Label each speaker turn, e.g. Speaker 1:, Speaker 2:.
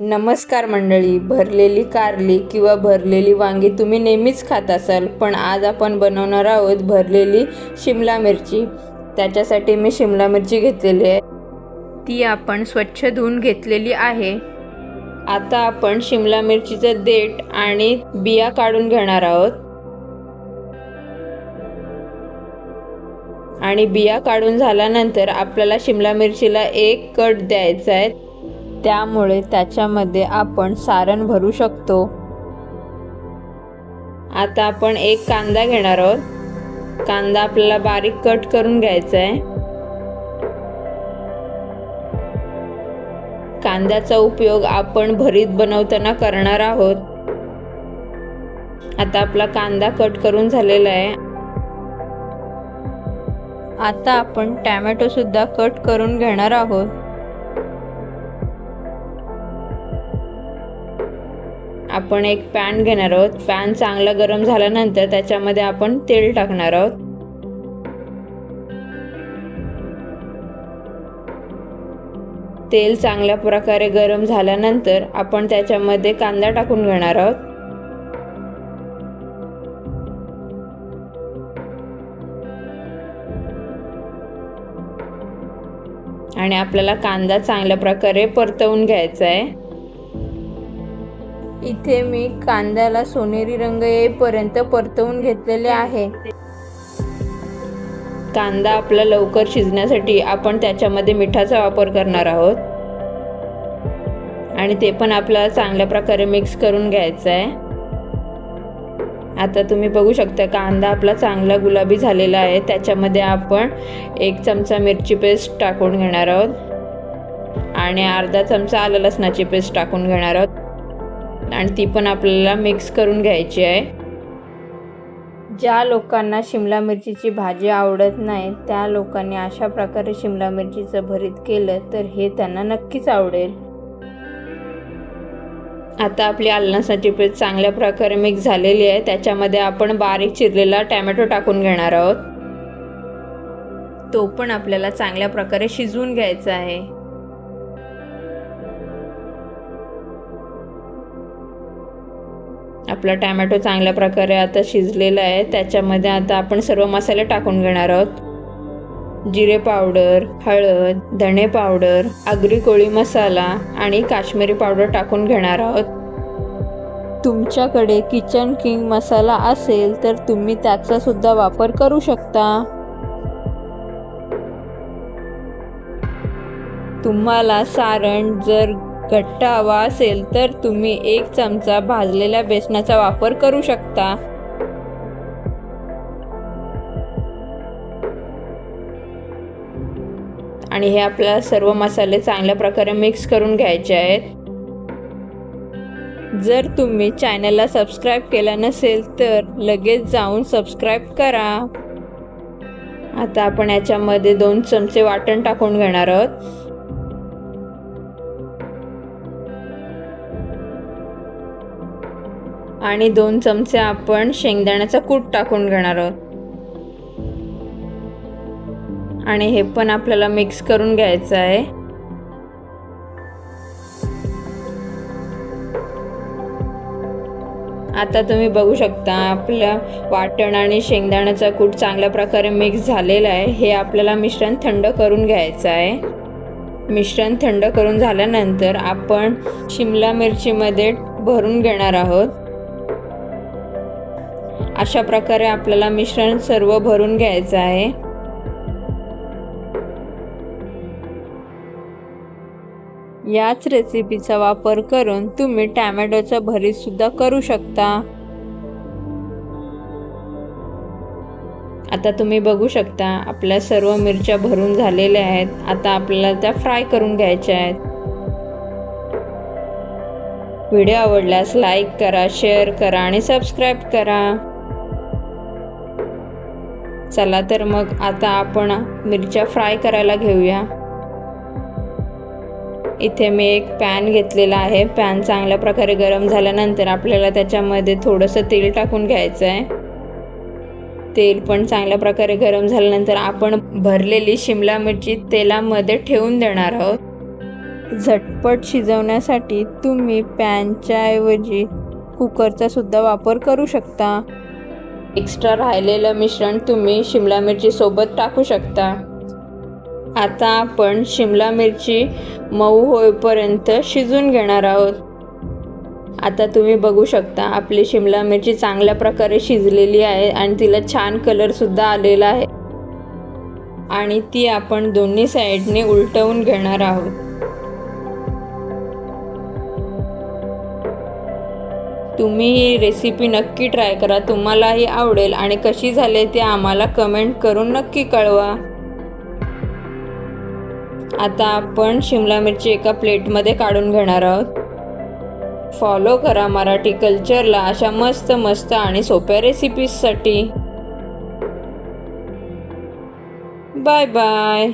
Speaker 1: नमस्कार मंडळी भरलेली कारली किंवा भरलेली वांगी तुम्ही नेहमीच खात असाल पण आज आपण बनवणार आहोत भरलेली शिमला मिरची. त्याच्यासाठी मी शिमला मिरची घेतलेली आहे. ती आपण स्वच्छ धुवून घेतलेली आहे. आता आपण शिमला मिरचीचं देठ आणि बिया काढून घेणार आहोत. आणि बिया काढून झाल्यानंतर आपल्याला शिमला मिरचीला एक कट द्यायचा आहे. त्यामुळे त्याच्यामध्ये आपण सारण भरू शकतो. आता आपण एक कांदा घेणार आहोत. कांदा आपल्याला बारीक कट करून घ्यायचा आहे कांद्याचा उपयोग आपण भरीत बनवताना करणार आहोत. आता आपला कांदा कट करून झालेला आहे आता आपण टॅमॅटो सुद्धा कट करून घेणार आहोत. आपण एक पॅन घेणार आहोत. पॅन चांगला गरम झाल्यानंतर त्याच्यामध्ये आपण तेल टाकणार आहोत. तेल चांगल्या प्रकारे गरम झाल्यानंतर आपण त्याच्यामध्ये कांदा टाकून घेणार आहोत. आणि आपल्याला कांदा चांगल्या प्रकारे परतवून घ्यायचा आहे. इथे मी कांद्याला सोनेरी रंग येईपर्यंत परतवून घेतलेले आहे. कांदा आपला लवकर शिजण्यासाठी आपण त्याच्यामध्ये मिठाचा वापर करणार आहोत. आणि ते पण आपल्याला चांगल्या प्रकारे मिक्स करून घ्यायचं आहे. आता तुम्ही बघू शकता कांदा आपला चांगला गुलाबी झालेला आहे. त्याच्यामध्ये आपण एक चमचा मिरची पेस्ट टाकून घेणार आहोत. आणि अर्धा चमचा आलं लसणाची पेस्ट टाकून घेणार आहोत. आणि ती पण आपल्याला मिक्स करून घ्यायची आहे. ज्या लोकांना शिमला मिरचीची भाजी आवडत नाही त्या लोकांनी अशा प्रकारे शिमला मिरचीचं भरीत केलं तर हे त्यांना नक्कीच आवडेल. आता आपली आलनासाची पेस्ट चांगल्या प्रकारे मिक्स झालेली आहे. त्याच्यामध्ये आपण बारीक चिरलेला टॅमॅटो टाकून घेणार आहोत. तो पण आपल्याला चांगल्या प्रकारे शिजवून घ्यायचा आहे. आपला टॅमॅटो चांगल्या प्रकारे आता शिजलेला आहे. त्याच्यामध्ये आता आपण सर्व मसाले टाकून घेणार आहोत. जिरे पावडर हळद धणे पावडर आगरी कोळी मसाला आणि काश्मीरी पावडर टाकून घेणार आहोत. तुमच्याकडे किचन किंग मसाला असेल तर तुम्ही त्याचा सुद्धा वापर करू शकता. तुम्हाला सारण जर घट्ट हवा असेल तर तुम्ही एक चमचा भाजलेल्या बेसनाचा वापर करू शकता. आणि हे आपल्याला सर्व मसाले चांगल्या प्रकारे मिक्स करून घ्यायचे आहेत. जर तुम्ही चॅनलला सबस्क्राईब केला नसेल तर लगेच जाऊन सबस्क्राईब करा. आता आपण याच्यामध्ये दोन चमचे वाटण टाकून घेणार आहोत. आणि दोन चमचे आपण शेंगदाण्याचा कूट टाकून घेणार आहोत. आणि हे पण आपल्याला मिक्स करून घ्यायचं आहे. आता तुम्ही बघू शकता आपलं वाटण आणि शेंगदाण्याचा कूट चांगल्या प्रकारे मिक्स झालेला आहे. हे आपल्याला मिश्रण थंड करून घ्यायचं आहे. मिश्रण थंड करून झाल्यानंतर आपण शिमला मिरचीमध्ये भरून घेणार आहोत. अशा प्रकारे आपल्याला मिश्रण सर्व भरून घ्यायचं आहे. याच रेसिपीचा वापर करून तुम्ही टॅमॅटोचा भरीत सुद्धा करू शकता. आता तुम्ही बघू शकता आपल्या सर्व मिरच्या भरून झालेल्या आहेत. आता आपल्याला त्या फ्राय करून घ्यायच्या आहेत. व्हिडिओ आवडल्यास लाईक करा शेअर करा आणि सबस्क्राईब करा. चला तर मग आता आपण मिरच्या फ्राय करायला घेऊया. इथे मी एक पॅन घेतलेला आहे. पॅन चांगल्या प्रकारे गरम झाल्यानंतर आपल्याला त्याच्यामध्ये थोडंसं तेल टाकून घ्यायचं आहे तेल पण चांगल्या प्रकारे गरम झाल्यानंतर आपण भरलेली शिमला मिरची तेलामध्ये ठेवून देणार आहोत. झटपट शिजवण्यासाठी तुम्ही पॅनच्या ऐवजी कुकरचा सुद्धा वापर करू शकता. एक्स्ट्रा राहिलेलं मिश्रण तुम्ही शिमला मिरचीसोबत टाकू शकता. आता आपण शिमला मिरची मऊ होईपर्यंत शिजून घेणार आहोत. आता तुम्ही बघू शकता आपली शिमला मिरची चांगल्या प्रकारे शिजलेली आहे आणि तिला छान कलरसुद्धा आलेला आहे. आणि ती आपण दोन्ही साईडने उलटवून घेणार आहोत. तुम्ही ही रेसिपी नक्की ट्राय करा. तुम्हालाही आवडेल आणि कशी झाले ते आम्हाला कमेंट करून नक्की कळवा. आता आपण शिमला मिरची एका प्लेटमध्ये काढून घेणार आहोत. फॉलो करा मराठी कल्चरला अशा मस्त मस्त आणि सोप्या रेसिपीजसाठी बाय बाय